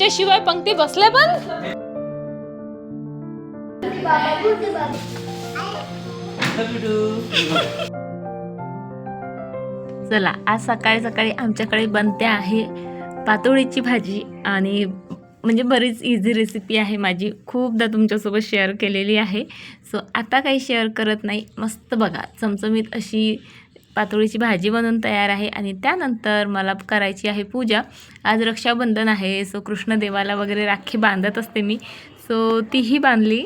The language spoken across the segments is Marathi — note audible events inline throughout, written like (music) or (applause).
त्याच्याशिवाय शिवाय पंक्ती बसल्या पण? चला आज सकाळी सकाळी आमच्याकडे बनते आहे पातोळीची भाजी आणि म्हणजे बरीच इझी रेसिपी आहे माझी. खूपदा तुमच्यासोबत शेअर केलेली आहे. सो आता काही शेअर करत नाही. मस्त बघा चमचमीत अशी पातोळीची भाजी बनवून तयार आहे आणि त्यानंतर मला करायची आहे पूजा. आज रक्षाबंधन आहे सो कृष्णदेवाला वगैरे राखी बांधत असते मी. सो तीही बांधली.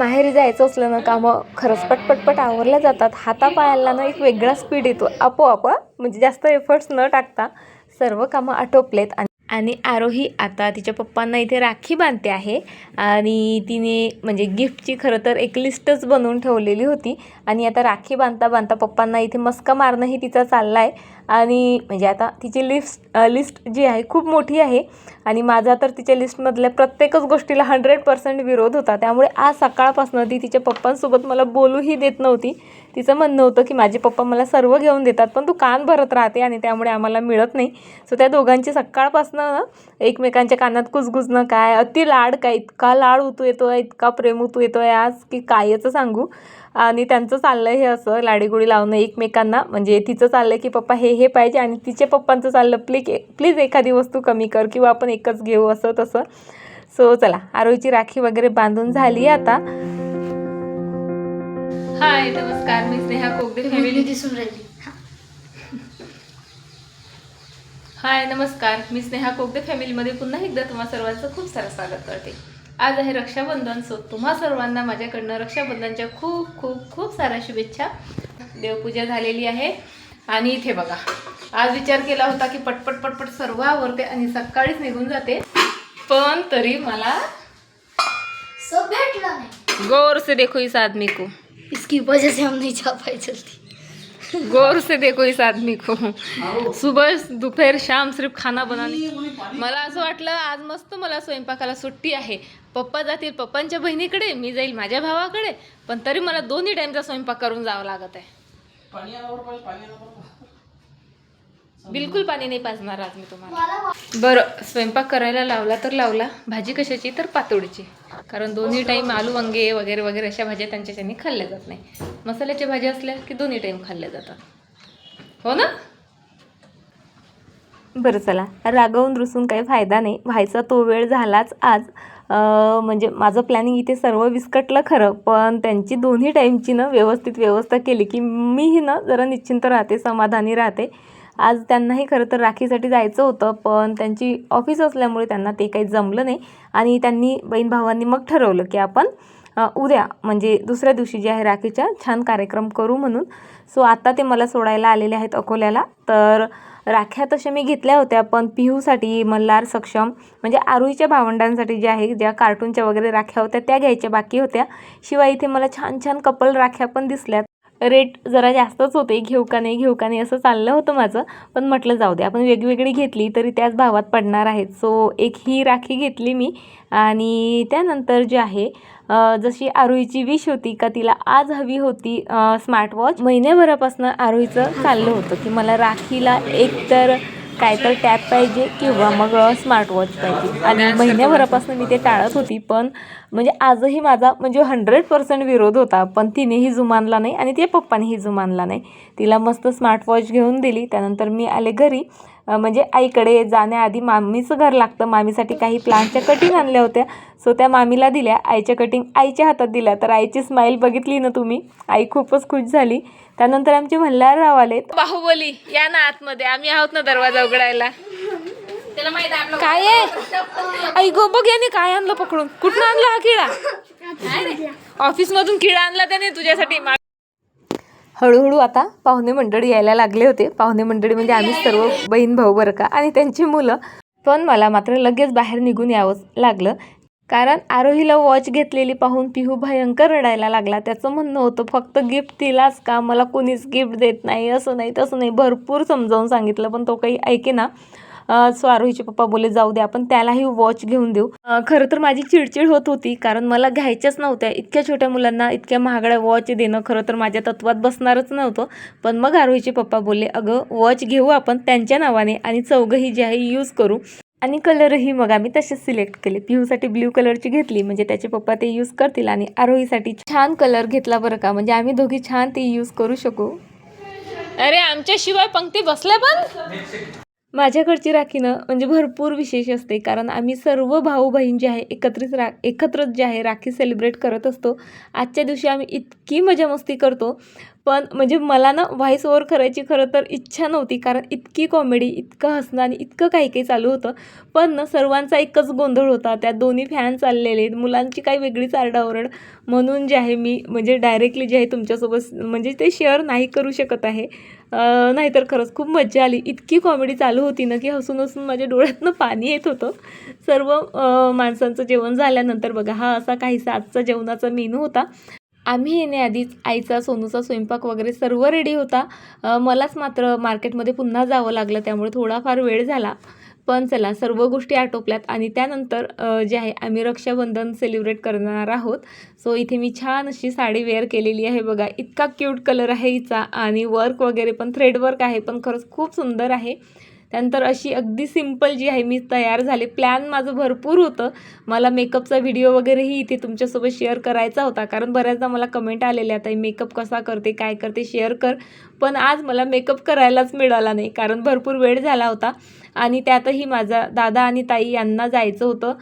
माहेरी जायचं असलं ना कामं खरंच पटपटपट आवरल्या जातात. हातापायाला ना एक वेगळा स्पीड येतो. आपोआप म्हणजे जास्त एफर्ट्स न टाकता सर्व कामं आटोपलेत. आणि आणि आरोही आता तिच्या पप्पांना इथे राखी बांधते आहे. आणि तिने म्हणजे गिफ्टची खरं तर एक लिस्टच बनवून ठेवलेली होती. आणि आता राखी बांधता बांधता पप्पांना इथे मस्का मारणंही तिचा चालला आहे आणि म्हणजे आता तिची लिस्ट लिस्ट जी आहे खूप मोठी आहे. आणि माझा तर तिच्या लिस्टमधल्या प्रत्येकच गोष्टीला हंड्रेड पर्सेंट विरोध होता. त्यामुळे आज सकाळपासून ती तिच्या पप्पांसोबत मला बोलूही देत नव्हती. तिचं म्हणणं होतं की माझे पप्पा मला सर्व घेऊन देतात पण तू कान भरत राहते आणि त्यामुळे आम्हाला मिळत नाही. सो त्या दोघांची सकाळपासनं एकमेकांच्या कानात कुजगुजणं काय अति लाड काय इतका लाड उतू येतो आहे इतका प्रेम उतू येतो आहे आज की कायचं सांगू. आणि त्यांचं चाललं हे असं लाडीगुडी लावणं एकमेकांना म्हणजे तिचं चाललं की पप्पा हे हे पाहिजे आणि तिच्या पप्पांचं चाललं प्लीज प्लीज एखादी वस्तू कमी कर किंवा आपण एकच घेऊ असं तसं. सो चला आरोहीची राखी वगैरे बांधून झाली आता. हाय नमस्कार मी स्नेहा कोगदे फॅमिली दिसून राहिली. हाय नमस्कार मी स्नेहा कोगदे फॅमिलीमध्ये पुन्हा एकदा तुम्हा सर्वांचं खूप सारं स्वागत करते. आज आहे रक्षाबंधन सो तुम्हा सर्वांना माझ्याकडनं रक्षाबंधनच्या खूप खूप खूप साऱ्या शुभेच्छा. देवपूजा झालेली आहे. आणि इथे बघा आज विचार केला होता की पटपट पटपट सर्व आवरते आणि सकाळीच निघून जाते. पण तरी मला सब भेटला नाही. गौर से देखो इस आदमी को. इसकी वजह से हम नहीं जा पाए जल्दी. गौर से देखो इस आदमी को। सुबह दोपहर शाम सिर्फ खाना बनाने। मला असं वाटलं आज मस्त मला स्वयंपाकाला सुट्टी आहे. पप्पा जातील पप्पांच्या बहिणीकडे मी जाईल माझ्या भावाकडे पण तरी मला दोन्ही टाइमचा स्वयंपाक करून जावं लागत आहे. बिलकुल पाणी नाही पाजणार आज मी तुम्हाला. बरं स्वयंपाक करायला लावला तर लावला भाजी कशाची तर पातोडीची. कारण दोन्ही टाईम आलू वांगे वगैरे वगैरे अशा भाज्या त्यांच्याच्यानी खाल्ल्या जात नाही. मसाल्याच्या भाज्या असल्या की दोन्ही टाईम खाल्ल्या जातात. हो ना? बरं चला. रागवून रुसून काही फायदा नाही. व्हायचा तो वेळ झालाच आज. म्हणजे माझं प्लॅनिंग इथे सर्व विस्कटलं खरं पण त्यांची दोन्ही टाईमची ना व्यवस्थित व्यवस्था केली की मीही ना जरा निश्चिंत राहते समाधानी राहते. आज त्यांनाही खरं तर राखीसाठी जायचं होतं पण त्यांची ऑफिस असल्यामुळे त्यांना ते काही जमलं नाही. आणि त्यांनी बहीण भावांनी मग ठरवलं की आपण उद्या म्हणजे दुसऱ्या दिवशी जे आहे राखीच्या छान कार्यक्रम करू म्हणून. सो आता ते मला सोडायला आलेले आहेत अकोल्याला. तर राख्या तशा मी घेतल्या होत्या पण पिहूसाठी मल्हार सक्षम म्हणजे आरोहीच्या भावंडांसाठी जे आहे ज्या कार्टूनच्या वगैरे राख्या होत्या त्या घ्यायच्या बाकी होत्या. शिवाय इथे मला छान छान कपल राख्या पण दिसल्यात. रेट जरा जास्तच होते घेऊ का नाही घेऊ का नाही असं चाललं होतं माझं. पण म्हटलं जाऊ दे आपण वेगवेगळी घेतली तरी त्याच भावात पडणार आहेत. सो एक ही राखी घेतली मी. आणि त्यानंतर जे आहे जशी आरोहीची विश होती का तिला आज हवी होती स्मार्टवॉच महिन्याभरापासून आरोहीचं चाललं होतं की मला राखीला एक तर काय तर टॅब पाहिजे किंवा मग स्मार्ट वॉच पाहिजे. आणि महिन्याभरापासून मी ते टाळत होती पण म्हणजे आजही माझा म्हणजे हंड्रेड पर्सेंट विरोध होता पण तिनेही जुमानला नाही आणि ते पप्पानेही जुमानला नाही. तिला मस्त स्मार्ट वॉच घेऊन दिली त्यानंतर मी आले घरी. म्हणजे आईकडे जाण्याआधी मामीचं घर लागतं. मामीसाठी काही प्लांटच्या कटिंग आणल्या होत्या. सो त्या मामीला दिल्या. आईच्या कटिंग आईच्या हातात दिल्या. तर आईची स्माईल बघितली ना तुम्ही? आई खूपच खुश झाली. त्यानंतर आमचे मल्हारराव आले. बाहुबली या ना आतमध्ये. आम्ही आहोत ना दरवाजा उघडायला. काय आहे? आई गो बघ याने काय आणलं पकडून. कुठून आणला हा किडा? ऑफिस मधून किडा आणला त्याने तुझ्यासाठी. मा- हळूहळू आता पाहुणे मंडळी यायला लागले होते. पाहुणे मंडळी म्हणजे आम्ही सर्व बहीण भाऊ बरं का? आणि त्यांची मुलं. पण मला मात्र लगेच बाहेर निघून यावंच लागलं. कारण आरोहीला वॉच घेतलेली पाहून पिहू भयंकर रडायला लागला. त्याचं म्हणणं होतं फक्त गिफ्ट दिलाच का? मला कोणीच गिफ्ट देत नाही असं नाही तसं नाही. भरपूर समजावून सांगितलं पण तो काही ऐके ना. स्वारोहीचे आरोहीचे पप्पा बोलले जाऊ दे आपण त्यालाही वॉच घेऊन देऊ. खरं तर माझी चिडचिड होत होती कारण मला घ्यायच्याच नव्हत्या. इतक्या छोट्या मुलांना इतक्या महागड्या वॉच देणं खरं तर माझ्या तत्वात बसणारच नव्हतं. पण मग आरोहीचे पप्पा बोलले अगं वॉच घेऊ आपण त्यांच्या नावाने आणि चौघंही जे आहे यूज करू. आणि कलरही मग आम्ही तसेच सिलेक्ट केले. पिहूसाठी ब्ल्यू कलरची घेतली म्हणजे त्याचे पप्पा ते यूज करतील आणि आरोहीसाठी छान कलर घेतला बरं का. म्हणजे आम्ही दोघी छान ते यूज करू शकू. अरे आमच्याशिवाय पंक्ती बसल्या पण? माझ्याकडची राखीनं म्हणजे भरपूर विशेष असते. कारण आम्ही सर्व भाऊ बहीण जे आहे एकत्रित रा एकत्रच जे आहे राखी सेलिब्रेट करत असतो. आजच्या दिवशी आम्ही इतकी मजा मस्ती करतो. पण म्हणजे मला ना व्हॉइस ओवर करायची खरं तर इच्छा नव्हती. कारण इतकी कॉमेडी इतकं हसणं आणि इतकं काही काही चालू होतं. पण ना सर्वांचा एकच गोंधळ होता. त्यात दोन्ही फॅन चाललेले मुलांची काही वेगळीच आरडाओरड. म्हणून जे आहे मी म्हणजे डायरेक्टली जे आहे तुमच्यासोबत म्हणजे ते शेअर नाही करू शकत आहे. नाहीतर खरंच खूप मज्जा आली. इतकी कॉमेडी चालू होती ना की हसून हसून माझ्या डोळ्यातनं पाणी येत होतं. सर्व माणसांचं जेवण झाल्यानंतर बघा हा असा काहीसा आजचा जेवणाचा मेनू होता. आम्ही येण्याआधीच आईचा सोनूचा स्वयंपाक वगैरे सर्व रेडी होता. मलाच मात्र मार्केटमध्ये पुन्हा जावं लागलं त्यामुळे थोडाफार वेळ झाला. पण चला सर्व गोष्टी आटोपल्यात आणि त्यानंतर जे आहे आम्ही रक्षाबंधन सेलिब्रेट करणार आहोत. सो इथे मी छान अशी साडी वेअर केलेली आहे. बघा इतका क्यूट कलर आहे हिचा आणि वर्क वगैरे पण थ्रेड वर्क आहे पण खरंच खूप सुंदर आहे. त्यानंतर अशी अगदी सिंपल जी आहे मी तयार झाले. प्लॅन माझं भरपूर होतं. मला मेकअपचा व्हिडिओ वगैरेही इथे तुमच्यासोबत शेअर करायचा होता. कारण बऱ्याचदा मला कमेंट आलेल्या आता मेकअप कसा करते काय करते शेअर कर. पण आज मला मेकअप करायलाच मिळाला नाही. कारण भरपूर वेळ झाला होता. आणि त्यातही माझा दादा आणि ताई यांना जायचं होतं.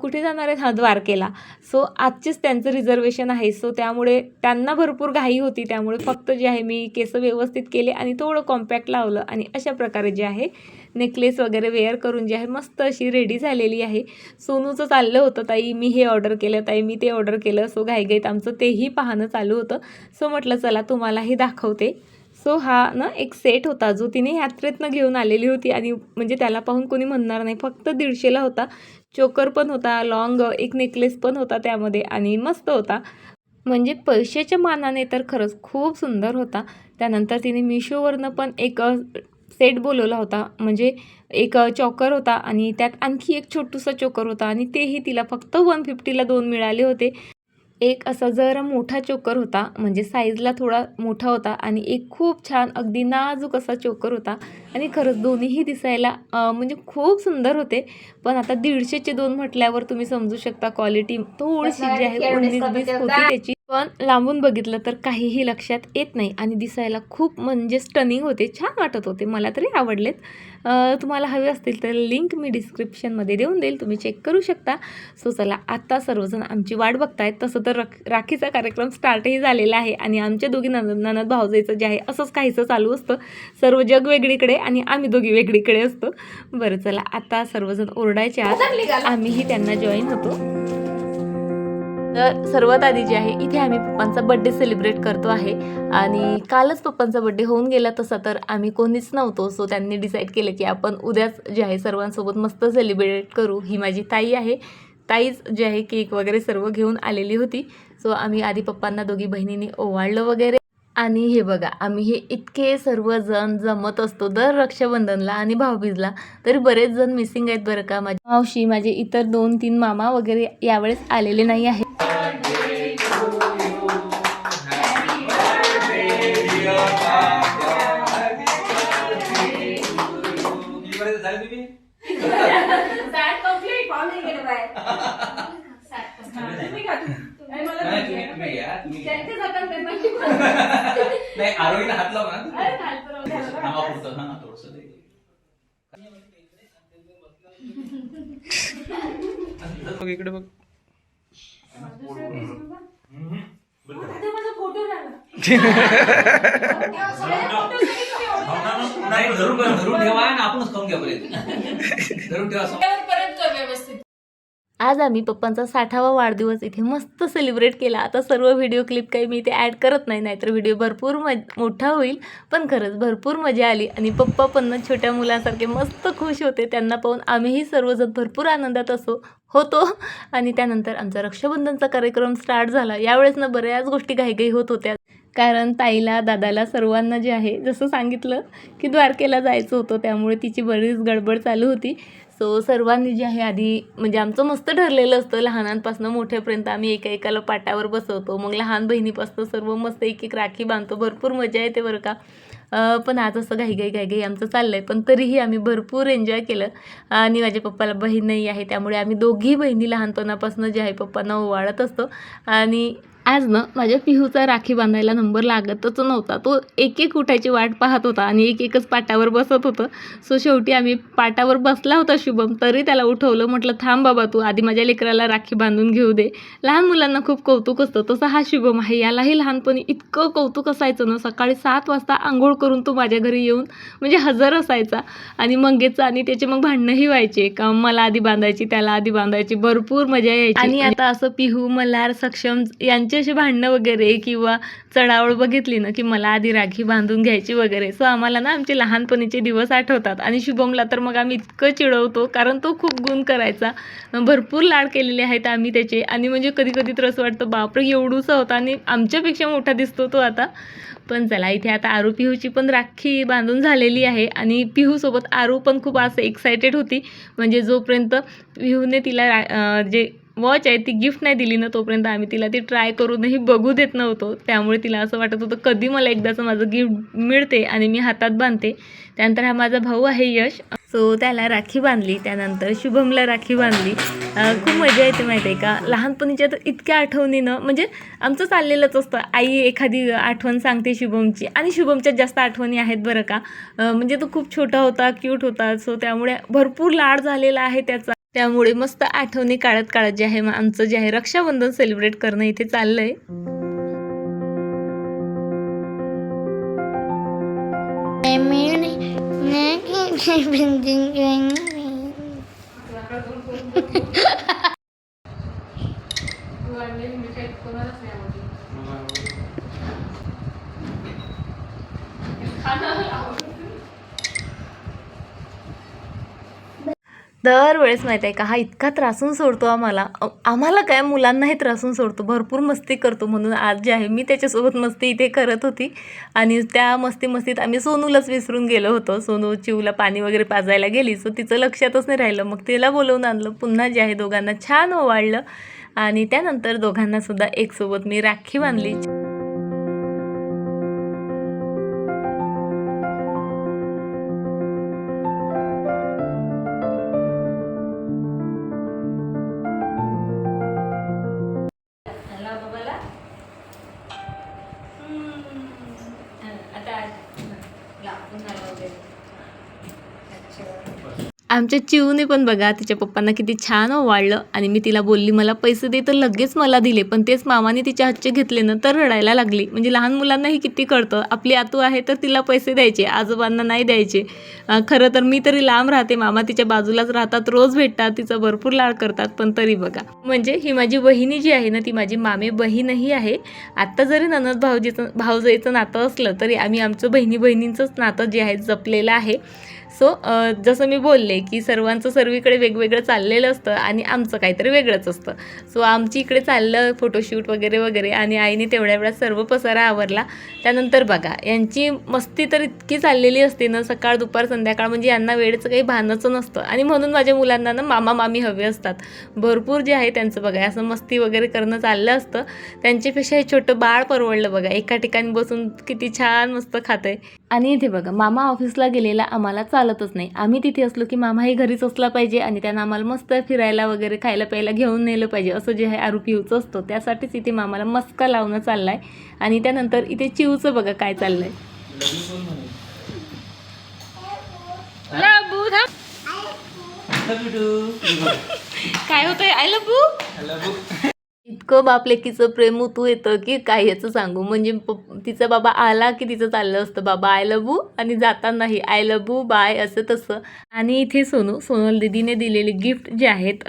कुठे जाणार आहेत? हा द्वारकेला. सो आजचेच त्यांचं रिझर्वेशन आहे. सो त्यामुळे त्यांना भरपूर घाई होती. त्यामुळे फक्त जे आहे मी केस व्यवस्थित केले आणि थोडं कॉम्पॅक्ट लावलं. आणि अशा प्रकारे जे आहे नेकलेस वगैरे वेअर करून जे आहे मस्त अशी रेडी झालेली आहे. सोनूचं चाललं होतं ताई. मी हे ऑर्डर केलं ताई. मी ते ऑर्डर केलं. सो घाईघाईत आमचं तेही पाहणं चालू होतं. सो म्हटलं चला तुम्हालाही दाखवते. सो हा ना एक सेट होता जो तिने यात्रेतनं घेऊन आलेली होती आणि म्हणजे त्याला पाहून कोणी म्हणणार नाही. फक्त दीडशेला होता. चोकर पण होता लॉंग एक नेकलेस पण होता त्यामध्ये आणि मस्त होता. म्हणजे पैशाच्या मानाने तर खरंच खूप सुंदर होता. त्यानंतर तिने मिशोवरनं पण एक सेट बोलवला होता. म्हणजे एक चॉकर चोकर होता आणि त्यात आणखी एक छोटूसा चोकर होता आणि तेही तिला फक्त वन फिफ्टीला दोन मिळाले होते. एक असा जरा मोठा चोकर होता म्हणजे साईजला थोडा मोठा होता आणि एक खूप छान अगदी नाजूक असा चोकर होता आणि खरंच दोन्हीही दिसायला म्हणजे खूप सुंदर होते. पण आता दीडशेचे दोन म्हटल्यावर तुम्ही समजू शकता क्वालिटी थोडीशी जी आहे उन्नीस बीस होती त्याची. पण लांबून बघितलं तर काहीही लक्षात येत नाही आणि दिसायला खूप म्हणजे स्टनिंग होते छान वाटत होते मला तरी आवडलेत. तुम्हाला हवे असतील तर लिंक मी डिस्क्रिप्शनमध्ये देऊन देईल तुम्ही चेक करू शकता. सो चला आता सर्वजण आमची वाट बघतायत. तसं तर रख राखीचा कार्यक्रम स्टार्टही झालेला आहे आणि आमच्या दोघी ननद ननद भावजाईचं जे आहे असंच काहीसं चालू असतं. सर्व जग वेगळीकडे आणि आम्ही दोघी वेगळीकडे असतो. बरं चला आता सर्वजण ओरडायचे आम्हीही त्यांना जॉईन होतो. तर सर्वात आधी जे आहे इथे आम्ही पप्पांचा बड्डे सेलिब्रेट करतो आहे. आणि कालच पप्पांचा बड्डे होऊन गेला तसा तर आम्ही कोणीच नव्हतो. सो त्यांनी डिसाईड केलं की आपण उद्याच जे आहे सर्वांसोबत मस्त सेलिब्रेट करू. ही माझी ताई आहे. ताईच जे आहे केक वगैरे सर्व घेऊन आलेली होती. सो आम्ही आधी पप्पांना दोघी बहिणींनी ओवाळलं वगैरे. आणि हे बघा आम्ही हे इतके सर्वजण जमत असतो दर रक्षाबंधनला आणि भाऊबीजला तरी बरेच जण मिसिंग आहेत बरं का? माझी मावशी माझे इतर दोन तीन मामा वगैरे यावेळेस आलेले नाही आहेत. (laughs) नाही आरोहीला हात लाव ना थोडस बघ इकडे बघ. नाही धरून धरून ठेवा आणि आपणच खाऊन घ्या धरून ठेवा असं. आज आम्ही पप्पांचा साठावा वाढदिवस इथे मस्त सेलिब्रेट केला. आता सर्व व्हिडिओ क्लिप काही मी इथे ॲड करत नाही नाहीतर व्हिडिओ भरपूर मज मोठा होईल. पण खरंच भरपूर मजा आली आणि पप्पा पण छोट्या मुलांसारखे मस्त खुश होते. त्यांना पाहून आम्हीही सर्वजण भरपूर आनंदात असो होतो. आणि त्यानंतर आमचा रक्षाबंधनचा कार्यक्रम स्टार्ट झाला. यावेळेस ना बऱ्याच गोष्टी घाईघाई होत होत्या. कारण ताईला दादाला सर्वांना जे आहे जसं सांगितलं की द्वारकेला जायचं होतं त्यामुळे तिची बरीच गडबड चालू होती. सो सर्वांनी जे आहे आधी म्हणजे आमचं मस्त ठरलेलं असतं लहानांपासून मोठ्यापर्यंत आम्ही एका एकाला पाटावर बसवतो. मग लहान बहिणीपासून सर्व मस्त एक एक राखी बांधतो. भरपूर मजा येते बरं का. पण आज असं घाई घाई घाई घाई आमचं चाललं आहे पण तरीही आम्ही भरपूर एन्जॉय केलं. आणि माझ्या पप्पाला बहीण नाही आहे. त्यामुळे आम्ही दोघी बहिणी लहानपणापासून जे आहे पप्पांना ओवाळत असतो. आणि आज ना माझ्या पिहूचा राखी बांधायला नंबर लागतच नव्हता. तो एक एक उठायची वाट पाहत होता आणि एक एकच पाटावर बसत होतं. सो शेवटी आम्ही पाटावर बसला होता शुभम तरी त्याला उठवलं. म्हटलं थांब बाबा तू आधी माझ्या लेकराला राखी बांधून घेऊ दे. लहान मुलांना खूप कौतुक असतं. तसं हा शुभम आहे. यालाही लहानपणी इतकं कौतुक असायचं ना सकाळी सात वाजता आंघोळ करून तो माझ्या घरी येऊन म्हणजे हजर असायचा. आणि मंगेचं आणि त्याचे मग भांडणंही व्हायचे. का मला आधी बांधायची त्याला आधी बांधायची भरपूर मजा यायची. आणि आता असं पिहू मल्हार सक्षम यांचे अशी भांडणं वगैरे किंवा चढावळ बघितली ना की मला आधी राखी बांधून घ्यायची वगैरे. सो आम्हाला ना आमचे लहानपणीचे दिवस आठवतात. आणि शुभमला तर मग आम्ही इतकं चिडवतो कारण तो खूप गुण करायचा. भरपूर लाड केलेले आहेत आम्ही त्याचे. आणि म्हणजे कधी कधी तर असं वाटतं बापरे एवढूसा होता. आणि आमच्यापेक्षा मोठा दिसतो तो आता. पण चला इथे आता आरू पिहूची पण राखी बांधून झालेली आहे. आणि पिहूसोबत आरू पण खूप असं एक्सायटेड होती. म्हणजे जोपर्यंत पिहूने तिला रा जे वॉच आहे ती गिफ्ट नाही दिली ना तोपर्यंत आम्ही तिला ती ट्राय करूनही बघू देत नव्हतो. त्यामुळे तिला असं वाटत होतं कधी मला एकदाचं माझं गिफ्ट मिळते आणि मी हातात बांधते. त्यानंतर हा माझा भाऊ आहे यश. सो त्याला राखी बांधली. त्यानंतर शुभमला राखी बांधली. खूप मजा येते माहिती आहे का? लहानपणीच्या तर इतक्या आठवणीनं म्हणजे आमचं चाललेलंच असतं. आई एखादी आठवण सांगते शुभमची आणि शुभमच्या जास्त आठवणी आहेत बरं का. म्हणजे तो खूप छोटा होता क्यूट होता. सो त्यामुळे भरपूर लाड झालेला आहे त्याचा. त्यामुळे मस्त आठवणी काढत काढत जे आहे मग आमचं जे आहे रक्षाबंधन सेलिब्रेट करणं इथे चाललंय. (laughs) दरवेळेस माहीत आहे का हा इतका त्रासून सोडतो आम्हाला आम्हाला काय मुलांनाही त्रासून सोडतो. भरपूर मस्ती करतो म्हणून आज जे आहे मी त्याच्यासोबत मस्ती इथे करत होती. आणि त्या मस्ती मस्तीत आम्ही सोनूलाच विसरून गेलो होतो. सोनू चिवला पाणी वगैरे पाजायला गेली. सो तिचं लक्षातच नाही राहिलं. मग तिला बोलवून आणलं. पुन्हा जे आहे दोघांना छान ओवाळलं. आणि त्यानंतर दोघांनासुद्धा एकसोबत मी राखी बांधली. आमच्या चिवने पण बघा तिच्या पप्पांना किती छान वाढलं आणि मी तिला बोलली मला पैसे दे. तर लगेच मला दिले पण तेच मामाने तिच्या हातचे घेतले ना तर रडायला लागली. म्हणजे लहान मुलांनाही किती कळतं आपली आतू आहे तर तिला पैसे द्यायचे आजोबांना नाही द्यायचे. खरं तर मी तरी लांब राहते मामा तिच्या बाजूलाच राहतात रोज भेटतात तिचा भरपूर लाड करतात पण तरी बघा. म्हणजे ही माझी बहिणी जी आहे ना ती माझी मामे बहीणही आहे. आत्ता जरी ननद भाऊजीचं भाऊजाईचं नातं असलं तरी आम्ही आमचं बहिणी बहिणींचंच नातं जे आहे जपलेलं आहे. सो जसं मी बोलले की सर्वांचं सर्वीकडे वेगवेगळं चाललेलं असतं आणि आमचं काहीतरी वेगळंच असतं. सो आमची इकडे चाललं फोटोशूट वगैरे वगैरे आणि आईने तेवढ्या वेळात सर्व पसारा आवरला. त्यानंतर बघा यांची मस्ती तर इतकी चाललेली असते ना सकाळ दुपार संध्याकाळ म्हणजे यांना वेळेचं काही भानच नसतं. आणि म्हणून माझ्या मुलांना ना मामा मामी हवे असतात. भरपूर जे आहे त्यांचं बघा असं मस्ती वगैरे करणं चाललं असतं. त्यांच्यापेक्षा हे छोटं बाळ परवडलं बघा एका ठिकाणी बसून किती छान मस्त खातं आहे आणि इथे बघा मामा ऑफिसला गेलेला आम्हाला चालतच नाही. आम्ही तिथे असलो की मामाही घरीच असला पाहिजे आणि त्यांना आम्हाला मस्त फिरायला वगैरे खायला प्यायला घेऊन नेलं पाहिजे. असं जे आहे आरोपीचं असतं त्यासाठीच इथे मामाला मस्का लावणं चाललाय. आणि त्यानंतर इथे चिवचं बघा काय चाललंय. लबू थांब. काय होतंय? आय लबू इतकं बाप लेकीचं प्रेम तू येतं की काय याचं सांगू? म्हणजे तिचा बाबा आला की तिचं चाललं असतं. बाबा आय लबू यू आणि जातानाही आय लव्ह यू बाय असं तसं. आणि इथे सोनू सोनल दिदीने दिलेले गिफ्ट जे आहेत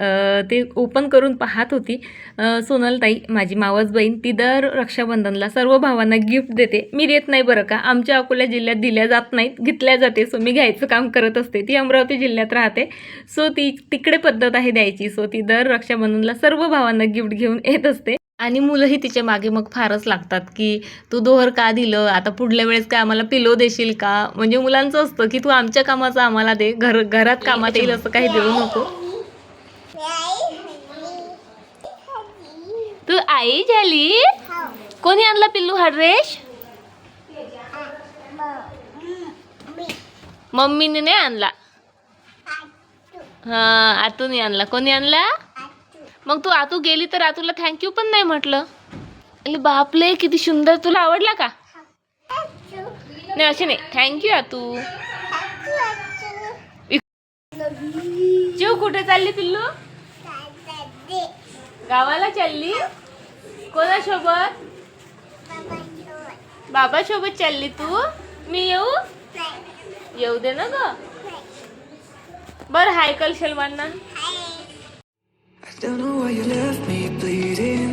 ते ओपन करून पाहत होती. सोनल सोनलताई माझी मावस बहीण ती दर रक्षाबंधनला सर्व भावांना गिफ्ट देते. मी देत नाही बरं का? आमच्या अकोला जिल्ह्यात दिल्या जात नाहीत घेतल्या जाते. सो मी घ्यायचं काम करत असते. ती अमरावती जिल्ह्यात राहते. सो ती तिकडे पद्धत आहे द्यायची. सो ती दर रक्षाबंधनला सर्व भावांना गिफ्ट घेऊन येत असते. आणि मुलंही तिच्यामागे मग फारच लागतात की तू दोहर का दिलं? आता पुढल्या वेळेस काय आम्हाला पिलो देशील का? म्हणजे मुलांचं असतं की तू आमच्या कामाचं आम्हाला दे. घर घरात कामात येईल असं काही देऊ नको. तू आई झाली? कोणी आणला पिल्लू हरेश मम्मीने नाही आणला? हा आतून आणला. कोणी आणला? मग तू आतू गेली तर आतूला थँक्यू पण नाही म्हटलं? अरे बापले किती सुंदर. तुला आवडला का? नाही असे नाही. थँक्यू आतू. जीव कुठे चालली पिल्लू? गावाला चालली? कोणासोबत? बाबा सोबत चालली तू? मी येऊ? येऊ दे ना ग. बर हाय कल सलमानना. Don't know why you left me bleeding.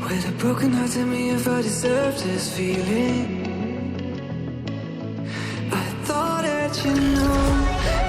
With a broken heart, tell me if I deserve this feeling. I thought that you know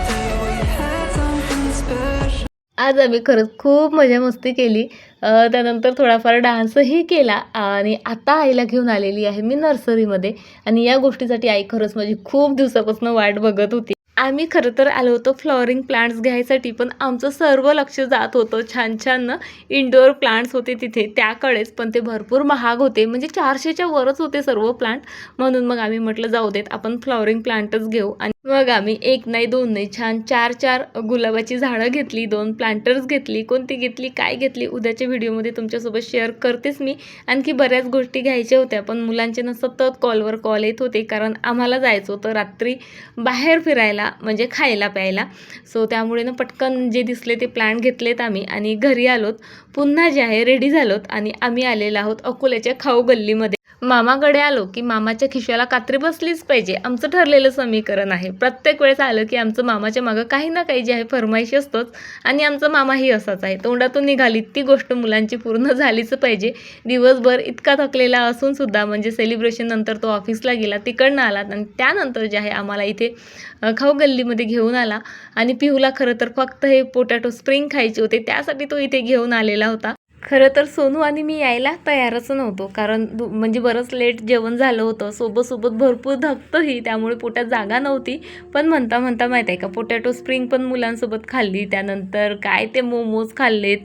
that we had something special. आज आम्ही खरंच खूप मजा मस्ती केली त्यानंतर थोडाफार डान्सही केला आणि आता आईला घेऊन आलेली आहे मी नर्सरीमध्ये आणि या गोष्टीसाठी आई खरंच माझी खूप दिवसापासून वाट बघत होती आम्ही खरं तर आलो होतो फ्लॉवरिंग प्लांट्स घ्यायसाठी पण आमचं सर्व लक्ष जात होतं छान छान ना इंडोअर प्लांट्स होते तिथे. त्याकडेच पण ते भरपूर महाग होते. म्हणजे चारशेच्या वरच होते सर्व प्लांट म्हणून मग आम्ही म्हटलं जाऊ देत आपण फ्लॉवरिंग प्लांटच घेऊ. आणि मग आम्ही एक नाही दोन नाही छान चार चार गुलाबाची झाडं घेतली दोन प्लांटर्स घेतली कोणती घेतली काय घेतली उद्याच्या व्हिडिओमध्ये तुमच्यासोबत शेअर करतेच मी. आणखी बऱ्याच गोष्टी घ्यायच्या होत्या पण मुलांचे ना सतत कॉलवर कॉल येत होते कारण आम्हाला जायचं होतं रात्री बाहेर फिरायला. म्हणजे खायला प्यायला. सो त्यामुळे ना पटकन जे दिसले ते प्लॅन घेतलेत आम्ही आणि घरी आलोत. पुन्हा जे आहे रेडी झालोत आणि आम्ही आलेलो आहोत अकोल्याच्या खाऊ गल्लीमध्ये. मामाकडे आलो की मामाच्या खिशाला कात्री बसलीच पाहिजे. आमचं ठरलेलं समीकरण आहे. प्रत्येक वेळेस आलं की आमचं मामाच्या मागं काही ना काही जे आहे फरमाईश असतोच आणि आमचा मामाही असाच आहे. तोंडातून निघाली ती गोष्ट मुलांची पूर्ण (laughs) झालीच पाहिजे. दिवसभर इतका थकलेला असून सुद्धा म्हणजे सेलिब्रेशन नंतर तो ऑफिसला गेला तिकडनं आला आणि त्यानंतर जे आहे आम्हाला इथे खाऊ गल्लीमध्ये घेऊन आला. आणि पिहूला खरं तर फक्त हे पोटॅटो स्प्रिंग खायचे होते. त्यासाठी तो इथे घेऊन आलेला होता. खरं तर सोनू आणि मी यायला तयारच नव्हतो. कारण दु म्हणजे बरंच लेट जेवण झालं होतं. सोबतसोबत भरपूर धकतंही त्यामुळे पोटात जागा नव्हती. पण म्हणता म्हणता माहीत आहे का पोटॅटो स्प्रिंग पण मुलांसोबत खाल्ली. त्यानंतर काय ते मोमोज खाल्लेत.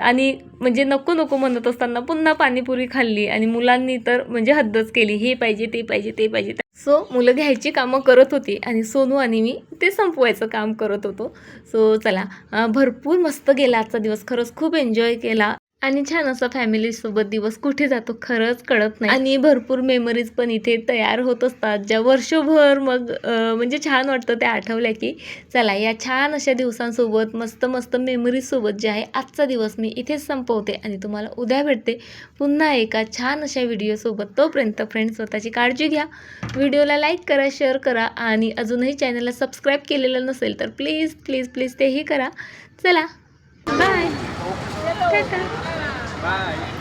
आणि म्हणजे नको नको म्हणत असताना पुन्हा पाणीपुरी खाल्ली. आणि मुलांनी तर म्हणजे हद्दच केली. हे पाहिजे ते पाहिजे ते पाहिजे. सो मुलं घ्यायची कामं करत होती. आणि सोनू आणि मी ते संपवायचं काम करत होतो. सो चला भरपूर मस्त गेला आजचा दिवस. खरंच खूप एन्जॉय केला. आणि छान असा फॅमिलीसोबत दिवस कुठे जातो खरंच कळत नाही. आणि भरपूर मेमरीज पण इथे तयार होत असतात. ज्या वर्षभर मग म्हणजे छान वाटतं त्या आठवल्या की चला या छान अशा दिवसांसोबत मस्त मस्त मेमरीजसोबत जे आहे आजचा दिवस मी इथेच संपवते आणि तुम्हाला उद्या भेटते. पुन्हा एका छान अशा व्हिडिओसोबत तोपर्यंत फ्रेंड स्वतःची काळजी घ्या. व्हिडिओला लाईक करा शेअर करा आणि अजूनही चॅनलला सबस्क्राईब केलेलं नसेल तर प्लीज प्लीज प्लीज तेही करा. चला. Bye tata bye